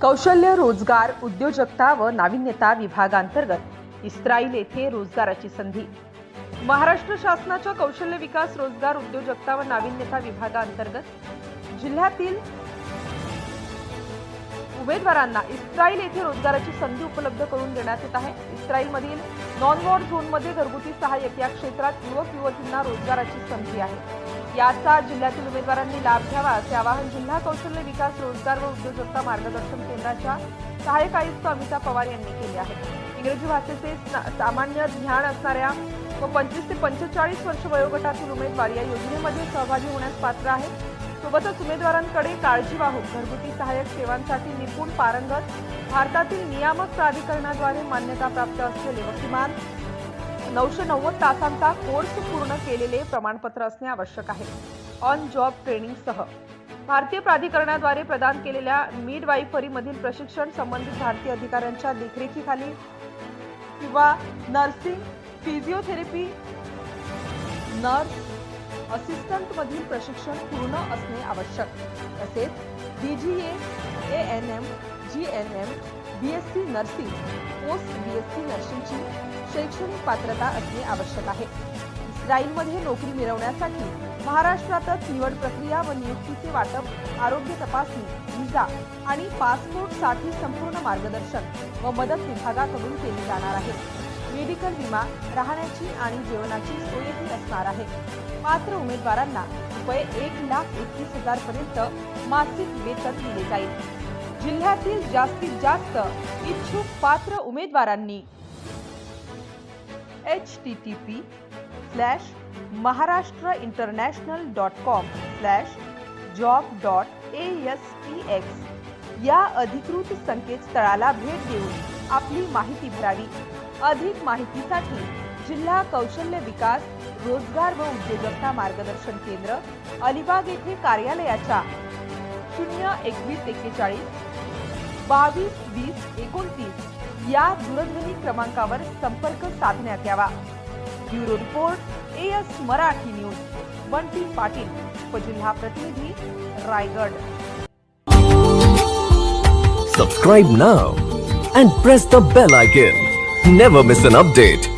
कौशल्य रोजगार उद्योजकता व नाविन्यता विभागांतर्गत इस्राईल येथे रोजगाराची संधी. महाराष्ट्र शासनाच्या कौशल्य विकास रोजगार उद्योजकता व नाविन्यता विभागांतर्गत जिल्ह्यातील उमेदवारांना इस्राईल येथे रोजगाराची संधी उपलब्ध करून देण्यात येत आहे. इस्राईलमधील नॉन वॉर झोनमध्ये घरगुती सहाय्यक या क्षेत्रात युवक युवतींना रोजगाराची संधी आहे. याचा जिल्ह्यातील उमेदवारांनी लाभ घ्यावा असे आवाहन जिल्हा कौशल्य विकास रोजगार व उद्योजकता मार्गदर्शन केंद्राच्या सहाय्यक आयुक्त अमिता पवार यांनी केले आहे इंग्रजी भाषेचे सामान्य ज्ञान असणाऱ्या व पंचवीस ते पंचेचाळीस वर्ष वयोगटातील उमेदवार या योजनेमध्ये सहभागी होण्यास पात्र आहेत. सोबतच उमेदवारांकडे काळजीवाहू घरगुती सहाय्यक सेवांसाठी निपुण पारंगत भारतातील नियामक प्राधिकरणाद्वारे मान्यताप्राप्त असलेले व किमान नऊशे नव्वद तासांचा कोर्स पूर्ण केलेले प्रमाणपत्र असणे आवश्यक आहे. ऑन जॉब ट्रेनिंगसह भारतीय प्राधिकरणाद्वारे प्रदान केलेल्या मिडवाईफरीमधील प्रशिक्षण संबंधित भारतीय अधिकाऱ्यांच्या देखरेखीखाली किंवा नर्सिंग फिजिओथेरपी नर्स असिस्टंट मधील प्रशिक्षण पूर्ण असणे आवश्यक. तसेच D A N M G N M B S C nursing post B S C नर्सिंगची शैक्षणिक पात्रता असणे आवश्यक आहे. इस्रायलमध्ये नोकरी मिळवण्यासाठी महाराष्ट्रातच निवड प्रक्रिया व नियुक्तीचे वाटप आरोग्य तपासणी व्हिसा आणि पासपोर्टसाठी संपूर्ण मार्गदर्शन व मदत विभागाकडून केले जाणार आहे. मेडिकल विमा राहण्याची आणि जेवणाची सोयही असणार आहे. पात्र उमेदवारांना रुपये एक लाख एकतीस हजार पर्यंत मासिक वेतन दिले जाईल. जिल्ह्यातील जास्तीत जास्त इच्छुक पात्र उमेदवारांनी H T T P slash Maharashtra international dot com slash job dot A S T X या अधिकृत संकेतस्थळाला भेट देऊन आपली माहिती भरावी. अधिक माहितीसाठी जिल्हा कौशल्य विकास रोजगार व उद्योजकता मार्गदर्शन केंद्र अलिबाग येथे कार्यालयाच्या शून्य एकवीस एक्केचाळीस बावीस, वीस, एकोणतीस या दूरध्वनी क्रमांकावर संपर्क साधण्यात यावा bureau report A S Marathi news, Bunty Patil, उपजिल्हा प्रतिनिधी, Raigad Subscribe now and press the bell icon. Never miss an update.